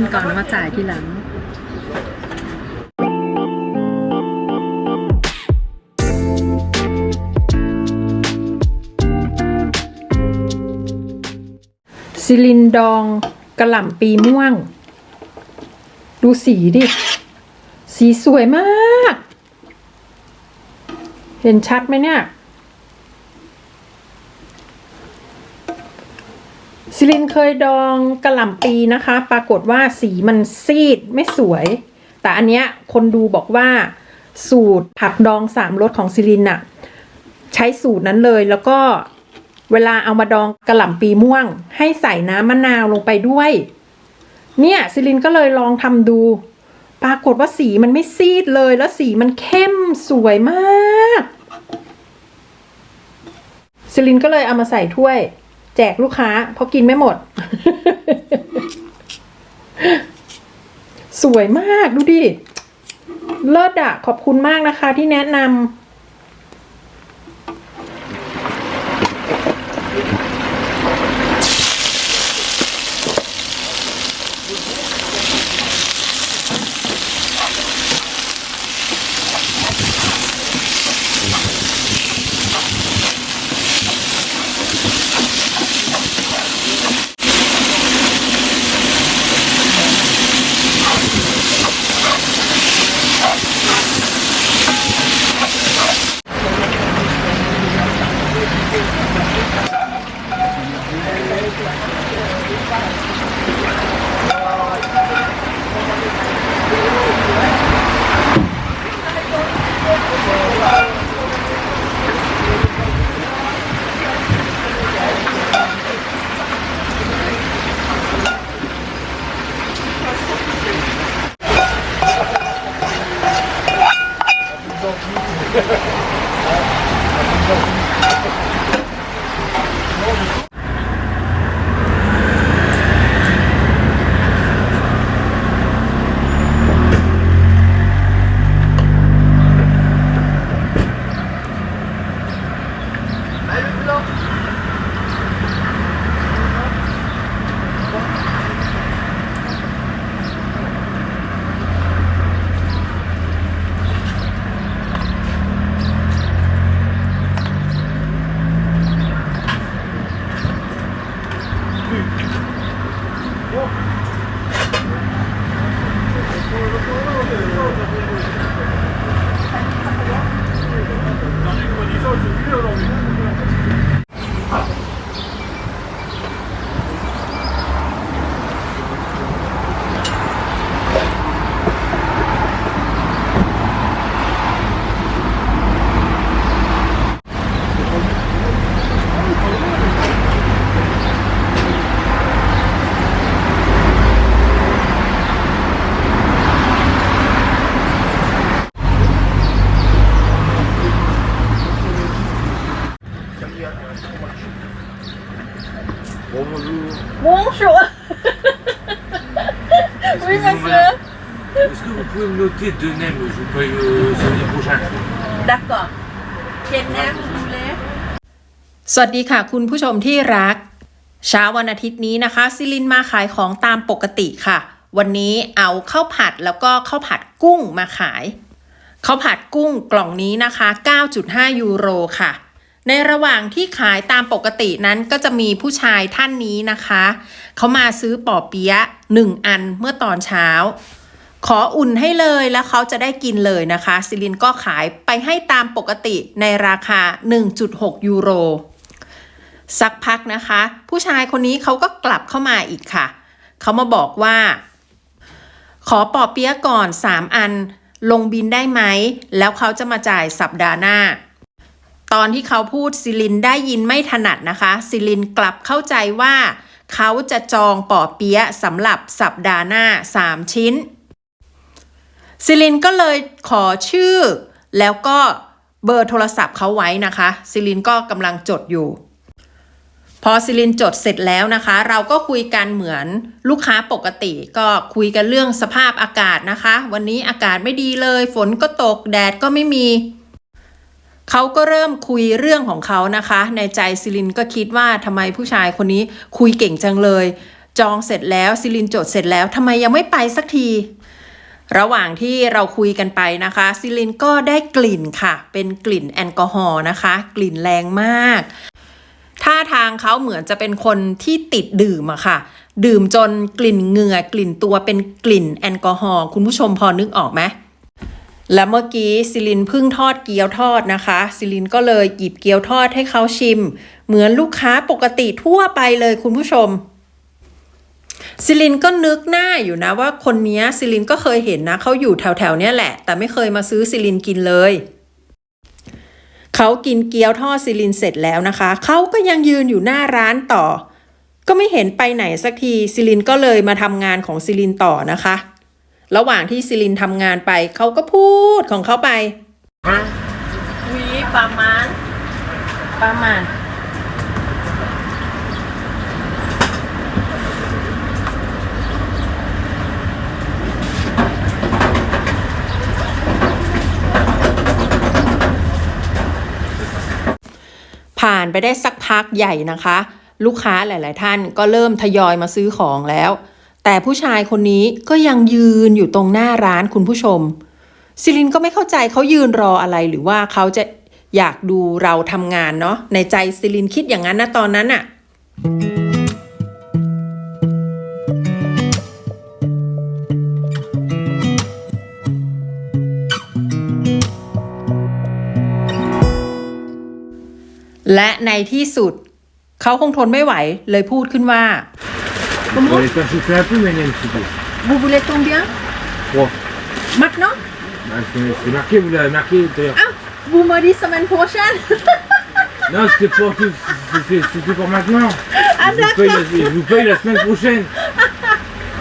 นก่อนแล้วมาจ่ายทีหลังซิลินดองกระหล่ำปีม่วง ดูสีดิ สีสวยมาก เห็นชัดไหมเนี่ย ซิลินเคยดองกระหล่ำปีนะคะ ปรากฏว่าสีมันซีดไม่สวย แต่อันเนี้ยคนดูบอกว่าสูตรผักดองสามรสของซิลินอะใช้สูตรนั้นเลยแล้วก็เวลาเอามาดองกระหล่ำปีม่วง ให้ใส่น้ำมะนาวลงไปด้วย เนี่ยซิลินก็เลยลองทำดู ปรากฏว่าสีมันไม่ซีดเลย แล้วสีมันเข้มสวยมากซิลินก็เลยเอามาใส่ถ้วย แจกลูกค้า เพราะกินไม่หมด สวยมากดูดิ เลิศอะขอบคุณมากนะคะที่แนะนำ noter deux nems Je vous paye euh, samedi prochain. D'accord. Quel nom vous voulez สวัสดีค่ะคุณผู้ชมที่รัก เช้าวันอาทิตย์นี้นะคะซิลินมาขายของตามปกติค่ะ วันนี้เอาข้าวผัดแล้วก็ข้าวผัดกุ้งมาขายข้าวผัดกุ้งกล่องนี้นะคะ 9.5 ยูโรค่ะ ในระหว่างที่ขายตามปกตินั้นก็จะมีผู้ชายท่านนี้นะคะ เขามาซื้อปอเปี๊ยะ1 อันเมื่อตอนเช้า ขออุ่นให้เลยแล้วเขาจะได้กินเลยนะคะ ซิลินก็ขายไปให้ตามปกติในราคา 1.6 ยูโร สักพักนะคะ ผู้ชายคนนี้เขาก็กลับเข้ามาอีกค่ะ เขามาบอกว่า ขอปอเปี๊ยะก่อน 3 อันลงบินได้ไหม แล้วเขาจะมาจ่ายสัปดาห์หน้า ตอนที่เขาพูดซิลินได้ยินไม่ถนัดนะคะ ซิลินกลับเข้าใจว่า เขาจะจองปอเปี๊ยะสำหรับสัปดาห์หน้า 3 ชิ้น ซิลินก็เลยขอชื่อ แล้วก็เบอร์โทรศัพท์เขาไว้นะคะ ซิลินก็กำลังจดอยู่ พอซิลินจดเสร็จแล้วนะคะ เราก็คุยกันเหมือนลูกค้าปกติ ก็คุยกันเรื่องสภาพอากาศนะคะ วันนี้อากาศไม่ดีเลย ฝนก็ตกแดดก็ไม่มีเขาก็เริ่มคุยเรื่องของเขานะคะ ในใจซิลินก็คิดว่าทำไมผู้ชายคนนี้คุยเก่งจังเลยจจองเสร็จแล้วซิลินจดเสร็จแล้วทำไมยังไม่ไปสักที ระหว่างที่เราคุยกันไปนะคะซิลินก็ได้กลิ่นค่ะ เป็นกลิ่นแอลกอฮอล์นะคะ กลิ่นแรงมากท่าทางเขาเหมือนจะเป็นคนที่ติดดื่มอะค่ะ ดื่มจนกลิ่นเหงื่อกลิ่นตัวเป็นกลิ่นแอลกอฮอล์คุณผู้ชมพอนึกออกไหมและเมื่อกี้ซิลินพิ่งทอดเกี๊ยวทอดนะคะซิลินก็เลยหยิบเกี๊ยวทอดให้เขาชิม เหมือนลูกค้าปกติทั่วไปเลยคุณผู้ชม ซิลินก็นึกหน้าอยู่นะว่าคนนี้ซิลินก็เคยเห็นนะเขาอยู่แถวๆเนี้ยแหละ แต่ไม่เคยมาซื้อซิลินกินเลยเขากินเกี๊ยวทอดซิลินเสร็จแล้วนะคะเขาก็ยังยืนอยู่หน้าร้านต่อ ก็ไม่เห็นไปไหนสักทีซิลินก็เลยมาทำงานของซิลินต่อนะคะ ระหว่างที่ซิลินทำงานไปเขาก็พูดของเขาไปวีประมาณประมาณ ผ่านไปได้สักพักใหญ่นะคะ ลูกค้าหลาย ๆ ท่านก็เริ่มทยอยมาซื้อของแล้ว แต่ผู้ชายคนนี้ก็ยังยืนอยู่ตรงหน้าร้านคุณผู้ชมซิลินก็ไม่เข้าใจเขายืนรออะไรหรือว่าเขาจะอยากดูเราทำงานเนาะในใจซิลินคิดอย่างนั้นนะตอนนั้นอะ และในที่สุด เขาคงทนไม่ไหวเลยพูดขึ้นว่า On va les faire chauffer un peu, mais un petit peu. Vous voulez combien Trois. Maintenant Bah, c'est c'est marqué, vous l'avez marqué tout à l'heure. Ah Vous me dites semaine prochaine Non, c'était pour, tout- c'était c'était pour maintenant. Ah, je, vous paye la, je vous paye la semaine prochaine.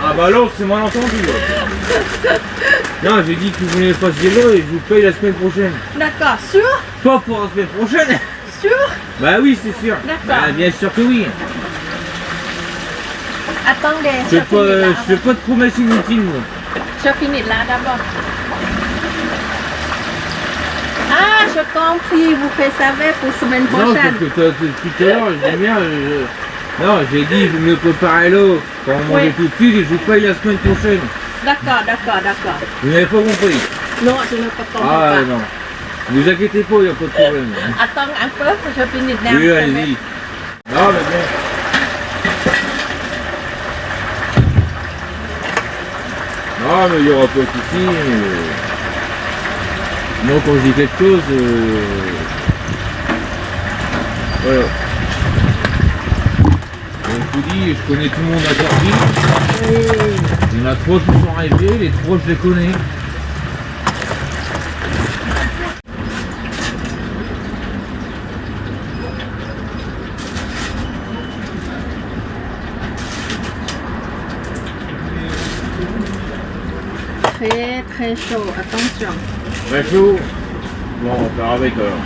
Ah bah alors, c'est malentendu. là. Non, j'ai dit que vous venez pas ce vélo et je vous paye la semaine prochaine. D'accord, sûr Pas pour la semaine prochaine Sûr Bah oui, c'est sûr. D'accord. Bah, bien sûr que oui. Attendez, Je je fais pas, je fais de promesses inutiles, moi. Je finis là d'abord. Ah, je compris, vous faites ça pour semaine Non, parce prochaine. que toi, tout tout à l'heure, je dis bien, je- non, j'ai dit, vous me préparez l'eau pour manger Oui. tout de suite et je vous paye la semaine prochaine. D'accord, d'accord, d'accord. Vous n'avez pas compris Non, je ne peux Ah pas. non. Ne vous inquiétez pas, il n'y a pas de problème. Attends un peu, je. Oui, allez-y. Non, mais bon. Non, mais il n'y aura pas de souci. mais- Moi, quand je dis quelque chose, euh, voilà. Donc, je vous dis, je connais tout le monde à Turquie. Il y en a trois qui sont arrivés, les trois, je les connais. Très très chaud, attention. Très chaud. Bon, on va faire avec alors.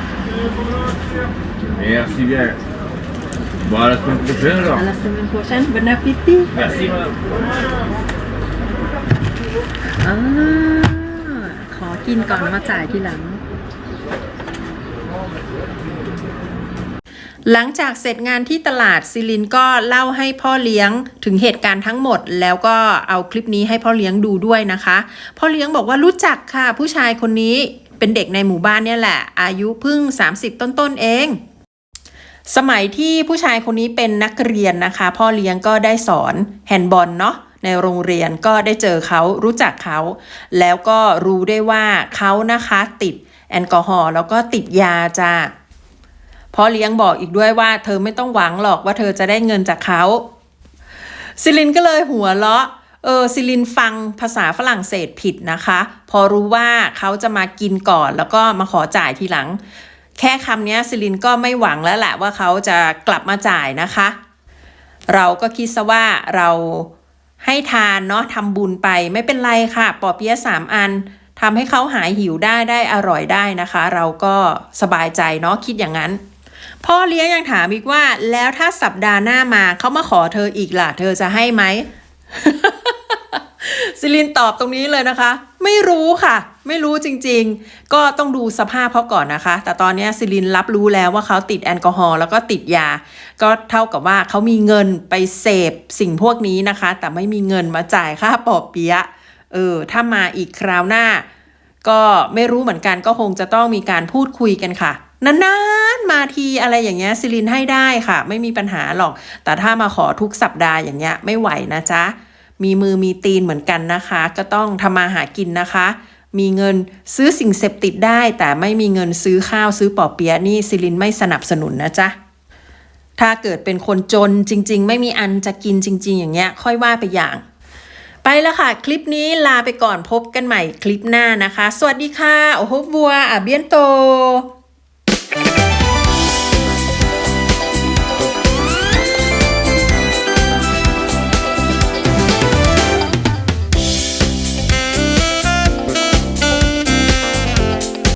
Merci bien. Bon, à la semaine prochaine alors. À la semaine prochaine, bon appétit. Merci madame. อ่าขอกินก่อนมาจ่ายทีหลัง หลังจากเสร็จงานที่ตลาดซิลินก็เล่าให้พ่อเลี้ยงถึงเหตุการณ์ทั้งหมด แล้วก็เอาคลิปนี้ให้พ่อเลี้ยงดูด้วยนะคะ พ่อเลี้ยงบอกว่ารู้จักค่ะ ผู้ชายคนนี้เป็นเด็กในหมู่บ้านเนี่ยแหละ อายุเพิ่ง 30 ต้นๆเอง สมัยที่ผู้ชายคนนี้เป็นนักเรียนนะคะ พ่อเลี้ยงก็ได้สอนแฮนด์บอลเนาะในโรงเรียนก็ได้เจอเขารู้จักเขา แล้วก็รู้ได้ว่าเขานะคะติดแอลกอฮอล์แล้วก็ติดยาจ้า พ่อเลี้ยงบอกอีกด้วยว่า เธอไม่ต้องหวังหรอกว่าเธอจะได้เงินจากเขาซิลินก็เลยหัวเราะเออซิลินฟังภาษาฝรั่งเศสผิดนะคะ พอรู้ว่าเขาจะมากินก่อนแล้วก็มาขอจ่ายทีหลัง แค่คำนี้ซิลินก็ไม่หวังแล้วแหละว่าเขาจะกลับมาจ่ายนะคะ เราก็คิดซะว่าเราให้ทานเนาะทำบุญไปไม่เป็นไรค่ะ ปอเปี๊ยะสามอันทำให้เขาหายหิวได้ได้อร่อยได้นะคะ เราก็สบายใจเนาะคิดอย่างนั้น พ่อเลี้ยงยังถามอีกว่า แล้วถ้าสัปดาห์หน้ามาเขามาขอเธออีกล่ะ เธอจะให้ไหมซิลินตอบตรงนี้เลยนะคะ ไม่รู้ค่ะ ไม่รู้จริงๆ ก็ต้องดูสภาพเขาก่อนนะคะ แต่ตอนนี้ซิลินรับรู้แล้วว่าเขาติดแอลกอฮอล์แล้วก็ติดยา ก็เท่ากับว่าเขามีเงินไปเสพสิ่งพวกนี้นะคะ แต่ไม่มีเงินมาจ่ายค่าปอบเปียะเออถ้ามาอีกคราวหน้า ก็ไม่รู้เหมือนกันก็คงจะต้องมีการพูดคุยกันค่ะ นานๆมาทีอะไรอย่างเงี้ยซิลินให้ได้ค่ะ ไม่มีปัญหาหรอก แต่ถ้ามาขอทุกสัปดาห์อย่างเงี้ยไม่ไหวนะจ๊ะ มีมือมีตีนเหมือนกันนะคะ ก็ต้องทำมาหากินนะคะ มีเงินซื้อสิ่งเสพติดได้ แต่ไม่มีเงินซื้อข้าวซื้อปอเปียะนี่ซิลินไม่สนับสนุนนะจ๊ะถ้าเกิดเป็นคนจนจริง ๆ ไม่มีอันจะกินจริง ๆ อย่างเงี้ย ค่อยว่าไปอย่าง ไปแล้วค่ะ คลิปนี้ลาไปก่อนพบกันใหม่คลิปหน้านะคะ สวัสดีค่ะ โอ้โหวัวอะเบียนโต